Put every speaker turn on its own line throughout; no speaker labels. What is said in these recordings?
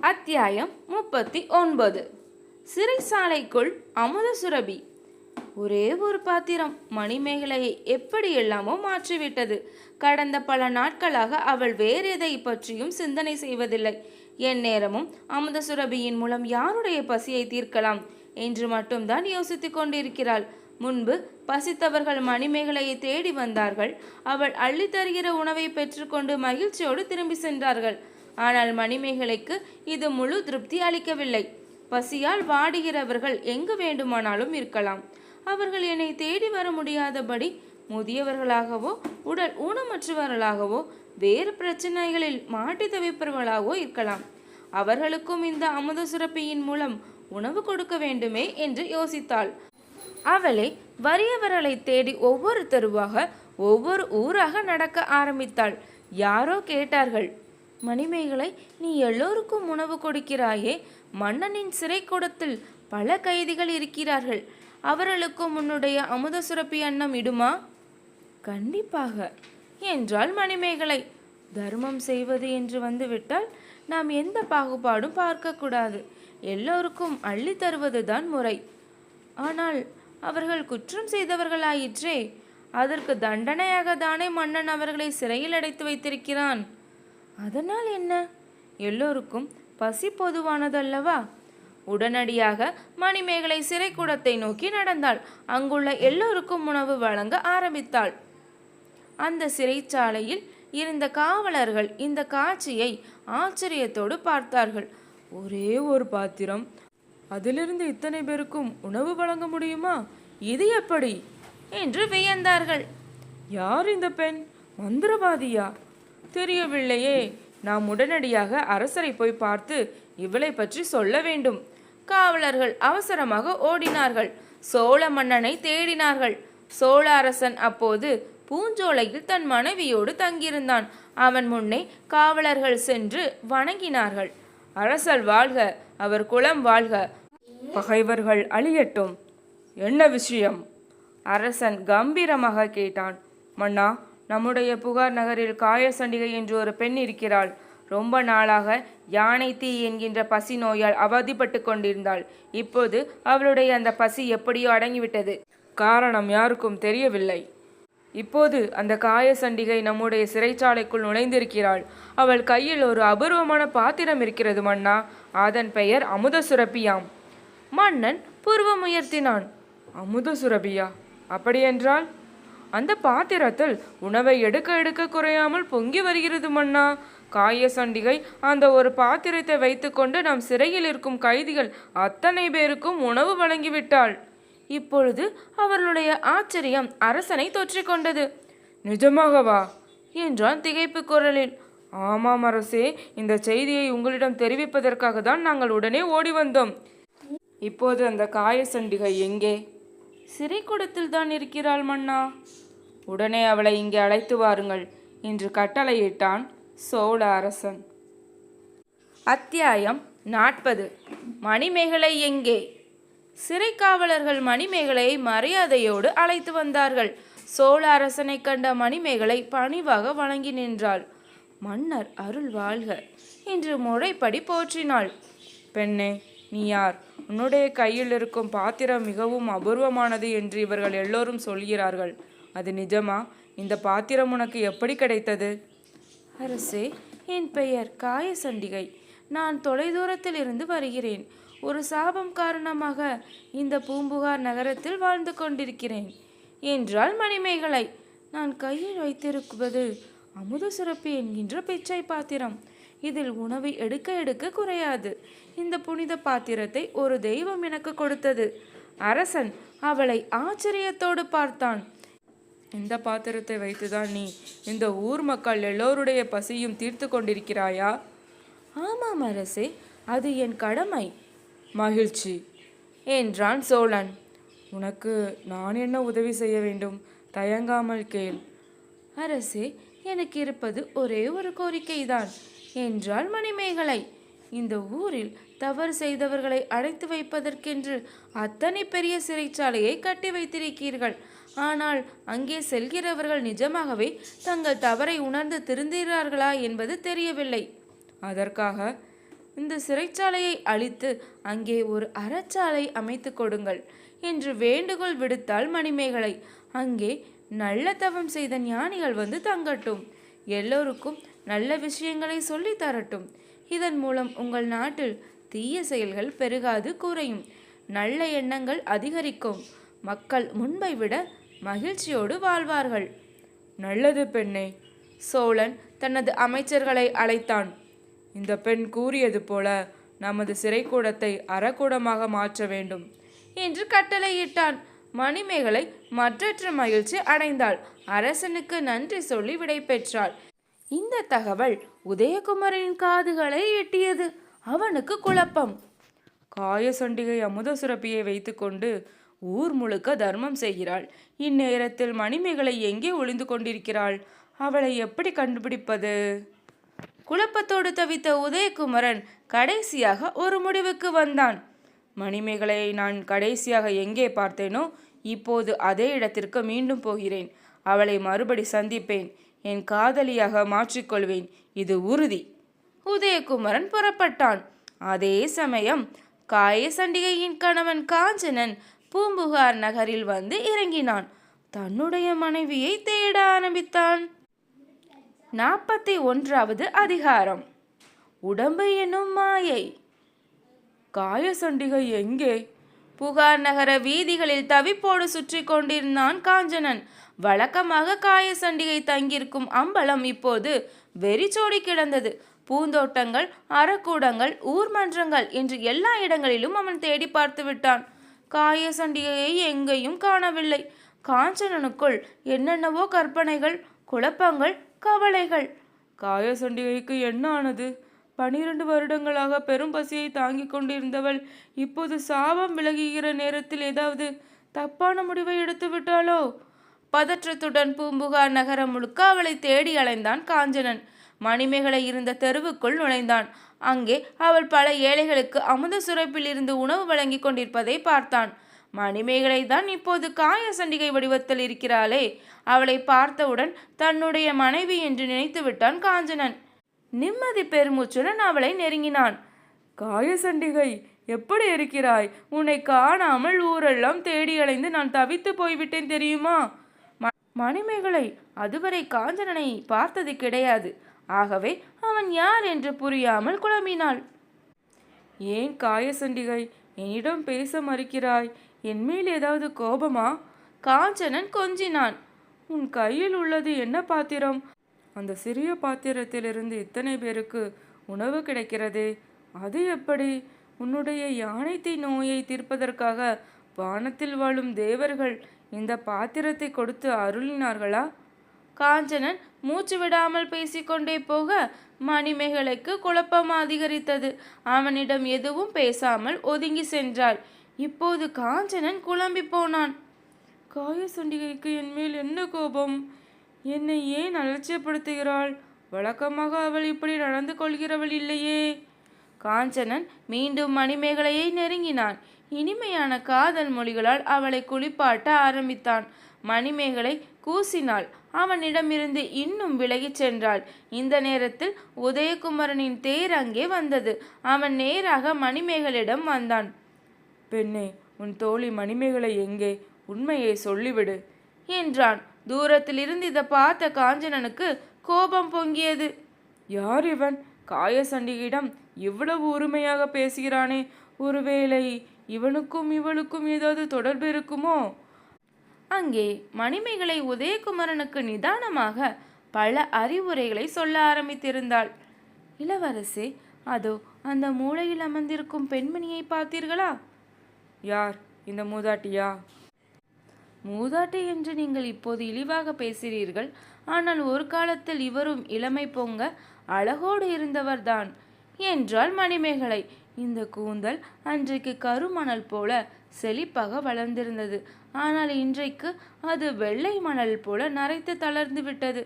அத்தியாயம் முப்பத்தி ஒன்பது. சிறைசாலைக்குள் அமுத சுரபி. ஒரே ஒரு பாத்திரம் மணிமேகலையை எப்படியெல்லாமோ மாற்றிவிட்டது. கடந்த பல நாட்களாக அவள் வேறு எதை பற்றியும் சிந்தனை செய்வதில்லை. என் நேரமும் அமுத சுரபியின் மூலம் யாருடைய பசியை தீர்க்கலாம் என்று மட்டும்தான் யோசித்துக் கொண்டிருக்கிறாள். முன்பு பசித்தவர்கள் மணிமேகலையை தேடி வந்தார்கள். அவள் அள்ளித்தருகிற உணவை பெற்றுக்கொண்டு மகிழ்ச்சியோடு திரும்பி சென்றார்கள். ஆனால் மணிமேகலைக்கு இது முழு திருப்தி அளிக்கவில்லை. பசியால் வாடுகிறவர்கள் எங்கு வேண்டுமானாலும் இருக்கலாம். அவர்கள் என்னை தேடி வர முடியாதபடி முதியவர்களாகவோ உடல் ஊனமற்றவர்களாகவோ வேறு பிரச்சனைகளில் மாட்டி தவிப்பவர்களாகவோ இருக்கலாம். அவர்களுக்கும் இந்த அமுத சுரப்பியின் மூலம் உணவு கொடுக்க வேண்டுமே என்று யோசித்தாள். அவளை வறியவர்களை தேடி ஒவ்வொரு தெருவாக ஒவ்வொரு ஊராக நடக்க ஆரம்பித்தாள். யாரோ கேட்டார்கள் மணிமேகலை நீ எல்லோருக்கும் உணவு கொடுக்கிறாயே மன்னனின் சிறைக்கூடத்தில் பல கைதிகள் இருக்கிறார்கள். அவர்களுக்கும் உன்னுடைய அமுத சுரப்பி அன்னம் இடுமா? கண்டிப்பாக. என்றாள் மணிமேகலை. தர்மம் செய்வது என்று வந்துவிட்டால் நாம் எந்த பாகுபாடும் பார்க்கக்கூடாது. எல்லோருக்கும் அள்ளி தருவதுதான் முறை. ஆனால் அவர்கள் குற்றம் செய்தவர்களாயிற்றே. அதற்கு தண்டனையாக தானே மன்னன் அவர்களை சிறையில் அடைத்து வைத்திருக்கிறான்? அதனால் என்ன? எல்லோருக்கும் பசி பொதுவானதல்லவா? உடனடியாக மணிமேகலை சிறைக்கூடத்தை நோக்கி நடந்தாள். அங்குள்ள எல்லோருக்கும் உணவு வழங்க ஆரம்பித்தாள். அந்த சிறைச்சாலையில் இருந்த காவலர்கள் இந்த காட்சியை ஆச்சரியத்தோடு பார்த்தார்கள். ஒரே ஒரு பாத்திரம். அதிலிருந்து இத்தனை பேருக்கும் உணவு வழங்க முடியுமா? இது எப்படி? என்று வியந்தார்கள். யார் இந்த பெண்? மந்திரவாதியா? தெரியவில்லையே. நாம் உடனடியாக அரசரை போய் பார்த்து இவளை பற்றி சொல்ல வேண்டும். காவலர்கள் அவசரமாக ஓடினார்கள். சோழ மன்னனை தேடினார்கள். சோழ அரசன் அப்போது பூஞ்சோலையில் தன் மனைவியோடு தங்கியிருந்தான். அவன் முன்னே காவலர்கள் சென்று வணங்கினார்கள். அரசர் வாழ்க அவர் குலம் வாழ்க. பகைவர்கள் அழியட்டும். என்ன விஷயம்? அரசன் கம்பீரமாக கேட்டான். மன்னா நம்முடைய புகார் நகரில் காயசண்டிகை என்று ஒரு பெண் இருக்கிறாள். ரொம்ப நாளாக யானை தீ என்கின்ற பசி நோயால் அவதிப்பட்டு கொண்டிருந்தாள். இப்போது அவளுடைய அந்த பசி எப்படியோ அடங்கிவிட்டது. காரணம் யாருக்கும் தெரியவில்லை. இப்போது அந்த காயசண்டிகை நம்முடைய சிறைச்சாலைக்குள் நுழைந்திருக்கிறாள். அவள் கையில் ஒரு அபூர்வமான பாத்திரம் இருக்கிறது மன்னா. அதன் பெயர் அமுத சுரப்பியாம் மன்னன் புருவம் உயர்த்தினான். அமுத சுரபியா அப்படியென்றால் அந்த பாத்திரத்தில் உணவை எடுக்க எடுக்க குறையாமல் பொங்கி வருகிறது மன்னா. காய சண்டிகை அந்த ஒரு பாத்திரத்தை வைத்துக்கொண்டு நம் சிறையில் இருக்கும் கைதிகள் அத்தனை பேருக்கும் உணவு வழங்கிவிட்டாள். இப்பொழுது அவர்களுடைய ஆச்சரியம் அரசனை தொற்றிக்கொண்டது. நிஜமாகவா? என்றான் திகைப்பு குரலில். ஆமாம் அரசே இந்த செய்தியை உங்களிடம் தெரிவிப்பதற்காக தான் நாங்கள் உடனே ஓடி வந்தோம். இப்போது அந்த காயசண்டிகை எங்கே? சிறைக்கூடத்தில் தான் இருக்கிறாள் மன்னா. உடனே அவளை இங்கே அழைத்து வாருங்கள் என்று கட்டளையிட்டான் சோழ அரசன். அத்தியாயம் நாற்பது. மணிமேகலை எங்கே? சிறை காவலர்கள் மணிமேகலையை மரியாதையோடு அழைத்து வந்தார்கள். சோழ அரசனை கண்ட மணிமேகலை பணிவாக வணங்கி நின்றாள். மன்னர் அருள் வாழ்க என்று முறைப்படி போற்றினாள். பெண்ணே நீ யார்? உன்னுடைய கையில் இருக்கும் பாத்திரம் மிகவும் அபூர்வமானது என்று இவர்கள் எல்லோரும் சொல்கிறார்கள். அது நிஜமா? இந்த பாத்திரம் உனக்கு எப்படி கிடைத்தது? அரசே என் பெயர் காயசண்டிகை. நான் தொலைதூரத்தில் இருந்து வருகிறேன். ஒரு சாபம் காரணமாக இந்த பூம்புகார் நகரத்தில் வாழ்ந்து கொண்டிருக்கிறேன். என்றாள் மணிமேகலை. நான் கையில் வைத்திருப்பது அமுத சுரப்பி என்கின்ற பிச்சை பாத்திரம். இதில் உணவை எடுக்க எடுக்க குறையாது. இந்த புனித பாத்திரத்தை ஒரு தெய்வம் எனக்கு கொடுத்தது. அரசன் அவளை ஆச்சரியத்தோடு பார்த்தான். இந்த பாத்திரத்தை வைத்துதான் நீ இந்த ஊர் மக்கள் எல்லோருடைய பசியும் தீர்த்து கொண்டிருக்கிறாயா? ஆமாம் அரசே அது என் கடமை. மகிழ்ச்சி. என்றான் சோழன். உனக்கு நான் என்ன உதவி செய்ய வேண்டும்? தயங்காமல் கேள். அரசே எனக்கு இருப்பது ஒரே ஒரு கோரிக்கைதான் என்றாள் மணிமேகலை. இந்த ஊரில் தவறு செய்தவர்களை அடைத்து வைப்பதற்கென்று அத்தனை பெரிய சிறைச்சாலையை கட்டி வைத்திருக்கிறீர்கள். ஆனால் அங்கே செல்கிறவர்கள் நிஜமாகவே தங்கள் தவறை உணர்ந்து திருந்துகிறார்களா என்பது தெரியவில்லை. அதற்காக இந்த சிறைச்சாலையை அழித்து அங்கே ஒரு அறச்சாலை அமைத்து கொடுங்கள் என்று வேண்டுகோள் விடுத்தாள் மணிமேகலை. அங்கே நல்ல தவம் செய்த ஞானிகள் வந்து தங்கட்டும். எல்லோருக்கும் நல்ல விஷயங்களை சொல்லி தரட்டும். இதன் மூலம் உங்கள் நாட்டில் தீய செயல்கள் பெருகாது குறையும். நல்ல எண்ணங்கள் அதிகரிக்கும். மக்கள் முன்பை விட மகிழ்ச்சியோடு வாழ்வார்கள். நல்லது பெண்ணே சோழன் தனது அமைச்சர்களை அழைத்தான். இந்த பெண் கூறியது போல நமது சிறைக்கூடத்தை அறக்கூடமாக மாற்ற வேண்டும் என்று கட்டளையிட்டான். மணிமேகலை மற்றற்ற மகிழ்ச்சி அடைந்தாள். அரசனுக்கு நன்றி சொல்லி விடை பெற்றாள். இந்த தகவல் உதயகுமரின் காதுகளை எட்டியது. அவனுக்கு குழப்பம். காயசண்டிகை அமுத சுரப்பியை வைத்துக்கொண்டு ஊர் முழுக்க தர்மம் செய்கிறாள். இந்நேரத்தில் மணிமேகலை எங்கே ஒளிந்து கொண்டிருக்கிறாள்? அவளை எப்படி கண்டுபிடிப்பது? குழப்பத்தோடு தவித்த உதயகுமரன் கடைசியாக ஒரு முடிவுக்கு வந்தான். மணிமேகலையை நான் கடைசியாக எங்கே பார்த்தேனோ இப்போது அதே இடத்திற்கு மீண்டும் போகிறேன். அவளை மறுபடி சந்திப்பேன். என் காதலியாக மாற்றிக்கொள்வேன். இது உறுதி. உதயகுமரன் புறப்பட்டான். அதே சமயம் காயசண்டிகையின் கணவன் காஞ்சனன் பூம்புகார் நகரில் வந்து இறங்கினான். தன்னுடைய மனைவியை தேட ஆரம்பித்தான். நாற்பத்தி ஒன்றாவது அதிகாரம். உடம்பு என்னும் மாயை. காயசண்டிகை எங்கே? புகார் நகர வீதிகளில் தவிப்போடு சுற்றி கொண்டிருந்தான் காஞ்சனன். வழக்கமாக காயசண்டிகை தங்கியிருக்கும் அம்பலம் இப்போது வெறிச்சோடி கிடந்தது. பூந்தோட்டங்கள் அறக்கூடங்கள் ஊர் மன்றங்கள் என்று எல்லா இடங்களிலும் அவன் தேடி பார்த்து விட்டான். காயசண்டிகையை எங்கேயும் காணவில்லை. காஞ்சனனுக்குள் என்னென்னவோ கற்பனைகள் குழப்பங்கள் கவலைகள். காயசண்டிகைக்கு என்ன ஆனது பனிரெண்டு வருடங்களாக பெரும் பசியை தாங்கிக் கொண்டிருந்தவள் இப்போது சாபம் விலகுகிற நேரத்தில் ஏதாவது தப்பான முடிவை எடுத்து விட்டாளோ? பதற்றத்துடன் பூம்புகார் நகரம் முழுக்க அவளை தேடி அலைந்தான் காஞ்சனன். மணிமேகலை இருந்த தெருவுக்குள் நுழைந்தான். அங்கே அவள் பல ஏழைகளுக்கு அமுத சுரப்பில் இருந்து உணவு வழங்கி கொண்டிருப்பதை பார்த்தான். மணிமேகலை தான் இப்போது காய சண்டிகை வடிவத்தில் இருக்கிறாளே. அவளை பார்த்தவுடன் தன்னுடைய மனைவி என்று நினைத்து விட்டான் காஞ்சனன். நிம்மதி பெருமூச்சுடன் அவளை நெருங்கினான். காயசண்டிகை எப்படி இருக்கிறாய்? உன்னை காணாமல் ஊரெல்லாம் தேடி அலைந்து நான் தவித்து போய்விட்டேன் தெரியுமா? ம- மணிமேகலை அதுவரை காஞ்சனனை பார்த்தது கிடையாது. ஆகவே அவன் யார் என்று புரியாமல் குழம்பினாள். ஏன் காயசண்டிகை என்னிடம் பேச மறுக்கிறாய்? என்மேல் ஏதாவது கோபமா? காஞ்சனன் கொஞ்சினான். உன் கையில் உள்ளது என்ன பாத்திரம்? அந்த சிறிய பாத்திரத்திலிருந்து இத்தனை பேருக்கு உணவு கிடைக்கிறதே? அது எப்படி? உன்னுடைய யானைத்தை நோயை தீர்ப்பதற்காக வானத்தில் வாழும் தேவர்கள் இந்த பாத்திரத்தை கொடுத்து அருளினார்களா? காஞ்சனன் மூச்சு விடாமல் பேசிக்கொண்டே போக மணிமேகலைக்கு குழப்பம் அதிகரித்தது. அவனிடம் எதுவும் பேசாமல் ஒதுங்கி சென்றாள். இப்போது காஞ்சனன் குழம்பி போனான். காயசண்டிகைக்கு என் மேல் என்ன கோபம்? என்னை ஏன் அலட்சியப்படுத்துகிறாள்? வழக்கமாக அவள் இப்படி நடந்து கொள்கிறவள் இல்லையே. காஞ்சனன் மீண்டும் மணிமேகலையை நெருங்கினான். இனிமையான காதல் மொழிகளால் அவளை குளிப்பாட்ட ஆரம்பித்தான். மணிமேகலை கூசினாள். அவனிடமிருந்து இன்னும் விலகிச் சென்றாள். இந்த நேரத்தில் உதயகுமரனின் தேர் அங்கே வந்தது. அவன் நேராக மணிமேகலிடம் வந்தான். பெண்ணே உன் தோழி மணிமேகலை எங்கே? உண்மையை சொல்லிவிடு என்றான். தூரத்தில் இருந்து இதை பார்த்த காஞ்சனனுக்கு கோபம் பொங்கியது. யார் இவன்? காயசண்டியிடம் இவ்வளவு உரிமையாக பேசுகிறானே. ஒருவேளை இவனுக்கும் இவளுக்கும் ஏதாவது தொடர்பு இருக்குமோ? அங்கே மணிமேகலை உதயகுமரனுக்கு நிதானமாக பல அறிவுரைகளை சொல்ல ஆரம்பித்திருந்தாள். இளவரசே அதோ அந்த மூலையில் அமர்ந்திருக்கும் பெண்மணியை பார்த்தீர்களா? யார்? இந்த மூதாட்டியா? மூதாட்டி என்று நீங்கள் இப்போது இழிவாக பேசுகிறீர்கள். ஆனால் ஒரு காலத்தில் இவரும் இளமை பொங்க அழகோடு இருந்தவர்தான். என்றாள் மணிமேகலை. இந்த கூந்தல் அன்றைக்கு கருமணல் போல செழிப்பாக வளர்ந்திருந்தது. ஆனால் இன்றைக்கு அது வெள்ளை மணல் போல நரைத்து தளர்ந்து விட்டது.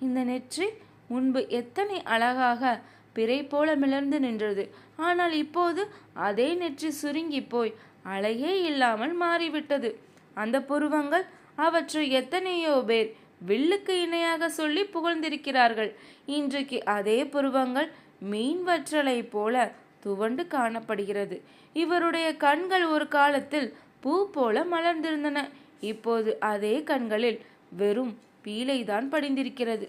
இந்த நெற்றி முன்பு எத்தனை அழகாக பிறை போல மிளர்ந்து நின்றது. ஆனால் இப்போது அதே நெற்றி சுருங்கி போய் அழகே இல்லாமல் மாறிவிட்டது. அந்த புருவங்கள் அவற்றை எத்தனையோ பேர் வில்லுக்கு இணையாக சொல்லி புகழ்ந்திருக்கிறார்கள். இன்றைக்கு அதே புருவங்கள் மீன் வற்றலை போல துவண்டு காணப்படுகிறது. இவருடைய கண்கள் ஒரு காலத்தில் பூ போல மலர்ந்திருந்தன. இப்போது அதே கண்களில் வெறும் பீலைதான் படிந்திருக்கிறது.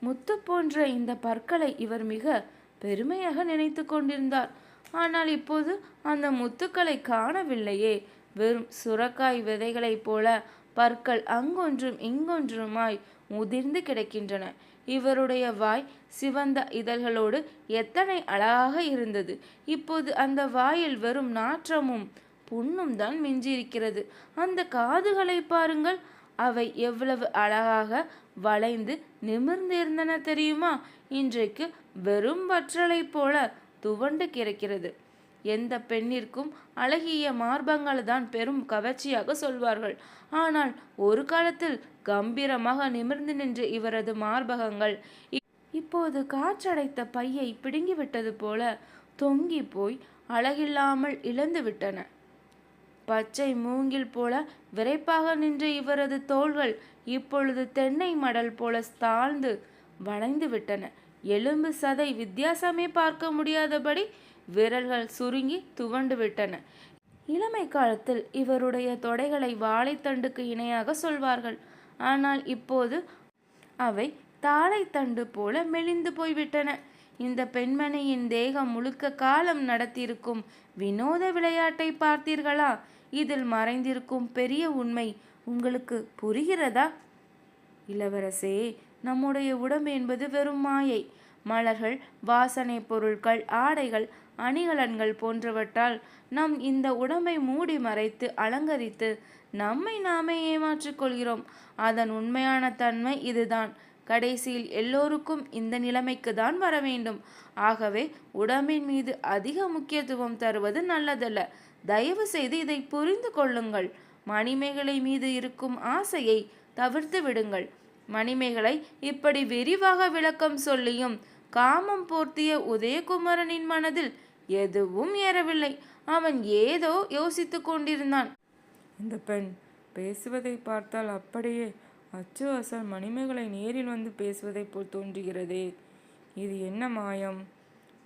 முத்து போன்ற இந்த பற்களை இவர் மிக பெருமையாக நினைத்து கொண்டிருந்தார். ஆனால் இப்போது அந்த முத்துக்களை காணவில்லையே. வெறும் சுரக்காய் விதைகளைப் போல பற்கள் அங்கொன்றும் இங்கொன்றுமாய் உதிர்ந்து கிடக்கின்றன. இவருடைய வாய் சிவந்த இதழ்களோடு எத்தனை அழகாக இருந்தது. இப்போது அந்த வாயில் வெறும் நாற்றமும் புண்ணும் தான் மிஞ்சியிருக்கிறது. அந்த காதுகளை பாருங்கள். அவை எவ்வளவு அழகாக வளைந்து நிமிர்ந்திருந்தன தெரியுமா? இன்றைக்கு வெறும் வற்றலை போல துவண்டு கிடக்கிறது. எந்த பெண்ணிற்கும் அழகிய மார்பங்கள் தான் பெரும் கவர்ச்சியாக சொல்வார்கள். ஆனால் ஒரு காலத்தில் கம்பீரமாக நிமிர்ந்து நின்ற இவரது மார்பகங்கள் இப்போது காற்றடைத்த பையை பிடுங்கிவிட்டது போல தொங்கி போய் அழகில்லாமல் இழந்து விட்டன. பச்சை மூங்கில் போல விரைப்பாக நின்ற இவரது தோள்கள் இப்பொழுது தென்னை மடல் போல தாழ்ந்து வளைந்து விட்டன. எலும்பு சதை வித்தியாசமே பார்க்க முடியாதபடி விரல்கள் சுருங்கி துவண்டு விட்டன. இளமை காலத்தில் இவருடைய தொடைகளை வாழைத்தண்டுக்கு இணையாக சொல்வார்கள். ஆனால் இப்போது அவை தாழைத்தண்டு போல மெலிந்து போய்விட்டன. இந்த பெண்மணியின் தேகம் முழுக்க காலம் நடத்தியிருக்கும் வினோத விளையாட்டை பார்த்தீர்களா? இதில் மறைந்திருக்கும் பெரிய உண்மை உங்களுக்கு புரிகிறதா? இளவரசே நம்முடைய உடம்பு என்பது வெறும் மாயை. மலர்கள் வாசனை பொருட்கள் ஆடைகள் அணிகலன்கள் போன்றவற்றால் நம் இந்த உடம்பை மூடி மறைத்து அலங்கரித்து நம்மை நாமே ஏமாற்றிக் கொள்கிறோம். அதன் உண்மையான தன்மை இதுதான். கடைசியில் எல்லோருக்கும் இந்த நிலைமைக்கு தான் வர வேண்டும். ஆகவே உடம்பின் மீது அதிக முக்கியத்துவம் தருவது நல்லதல்ல. தயவு செய்து இதை புரிந்து கொள்ளுங்கள். மணிமேகலை மீது இருக்கும் ஆசையை தவிர்த்து விடுங்கள். மணிமேகலை இப்படி விரிவாக விளக்கம் சொல்லியும் காமம் போர்த்திய உதயகுமரனின் மனதில் எதுவும் ஏறவில்லை. அவன் ஏதோ யோசித்துக் கொண்டிருந்தான்.
இந்த பெண் பேசுவதை பார்த்தால் அப்படியே அச்சு அசல் மணிமேகலை நேரில் வந்து பேசுவதைப் போல் தோன்றுகிறதே. இது என்ன மாயம்?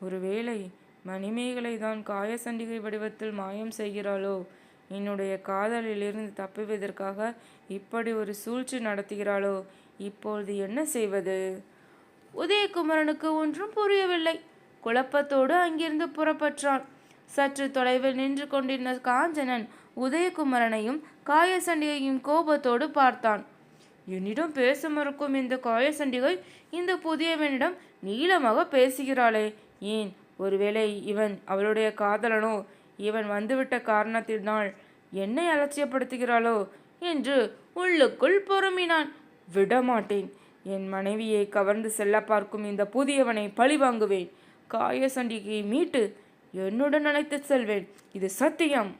ஒருவேளை மணிமேகலை தான் காயசண்டிகை வடிவத்தில் மாயம் செய்கிறாளோ? என்னுடைய காதலிலிருந்து தப்புவதற்காக இப்படி ஒரு சூழ்ச்சி நடத்துகிறாளோ? இப்பொழுது என்ன செய்வது?
உதயகுமரனுக்கு ஒன்றும் புரியவில்லை. குழப்பத்தோடு அங்கிருந்து புறப்பட்டான் சற்று தொலைவில் நின்று கொண்டிருந்த காஞ்சனன் உதயகுமரனையும் காயசண்டிகையும் கோபத்தோடு பார்த்தான். என்னிடம் பேச மறுக்கும் இந்த காயசண்டிகை இந்த புதியவனிடம் நீளமாக பேசுகிறாளே. ஏன்? ஒருவேளை இவன் அவளுடைய காதலனோ இவன் வந்துவிட்ட காரணத்தினால் என்னை அலட்சியப்படுத்துகிறாளோ என்று உள்ளுக்குள் பொறுமினான். விடமாட்டேன். என் மனைவியை கவர்ந்து செல்ல பார்க்கும் இந்த புதியவனை பழி வாங்குவேன் காயசண்டிகையை மீட்டு என்னுடன் அழைத்து செல்வேன். இது சத்தியம்.